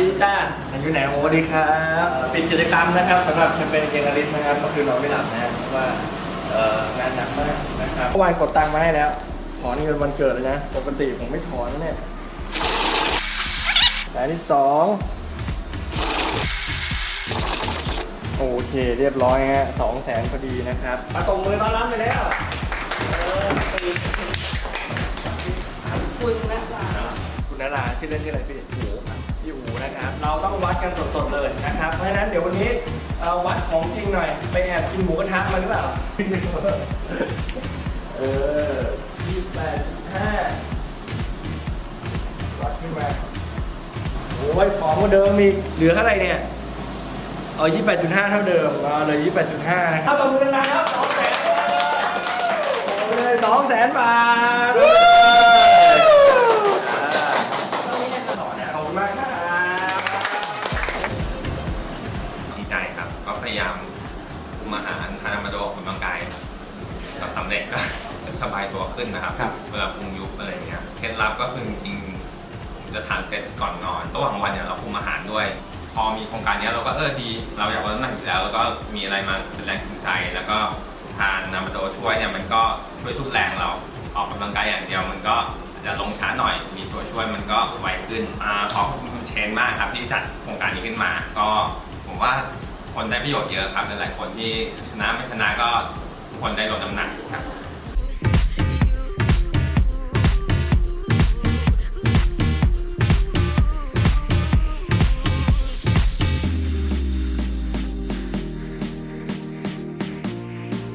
ดีจ้าอายุไหนโอ้สวัสดีครับเป็นกิจกรรมนะครับสำหรับแคมเปญเกงอลิสนะครับ ก็คือนอนไม่หลับนะเพราะว่าเอ่องานหนักมากนะครับเมื่อวานกดตังค์มาให้แล้ว ถอนเงินวันเกิดเลยนะ ปกติผมไม่ถอนนะเนี่ยแต่อันที่สองโอเคเรียบร้อยฮะสองแสนพอดีนะครับมาตรงมือต้อนรับไปแล้วเออปีคุณนะจ๊ะคุณนาราชื่อเล่นชื่ออะไรพี่อูพี่อู นะครับ เราต้องวัดกันสดๆเลยนะครับ เพราะฉะนั้นเดี๋ยววันนี้เอาวัดของจริงหน่อย ไปแอบกินหมูกระทะมาหรือเปล่า เออยี่แปดห้าวัดขึ้นมาโอ้ยของมาเดิมอีกเหลือเท่าไหร่เนี่ย เอายี่แปดจุดห้าเท่าเดิมเอาเลยยี่แปดจุดห้านะครับประมูลนะครับสองแสนโอ้ยสองแสนบาทต่อนะขอบคุณมากครับ พยายามคุมอาหารทานอาหารมาโดออกกำลังกายก็สำเร็จก็สบายตัวขึ้นนะครับ ครับ เวลาพุงยุบอะไรเงี้ยเคล็ดลับก็คือจริงๆผมจะทานเสร็จก่อนนอนระหว่างวันเนี่ยเราคุมอาหารด้วย พอมีโครงการเนี้ยเราก็เออดี เราอยากลดน้ำหนักอยู่แล้ว แล้วก็มีอะไรมาเป็นแรงจูงใจ แล้วก็ทานนามาโดช่วยเนี่ยมันก็ช่วยทุกแรงเราออกกำลังกายอย่างเดียว มันก็อาจจะลงช้าหน่อย มีตัวช่วยมันก็ไวขึ้นอ่าขอบคุณคุณเชนมากครับที่จัดโครงการนี้ขึ้นมา ก็ผมว่า คนได้ประโยชน์เยอะครับหลายๆคนที่ชนะไม่ชนะก็ทุกคนได้ลดน้ำหนักครับ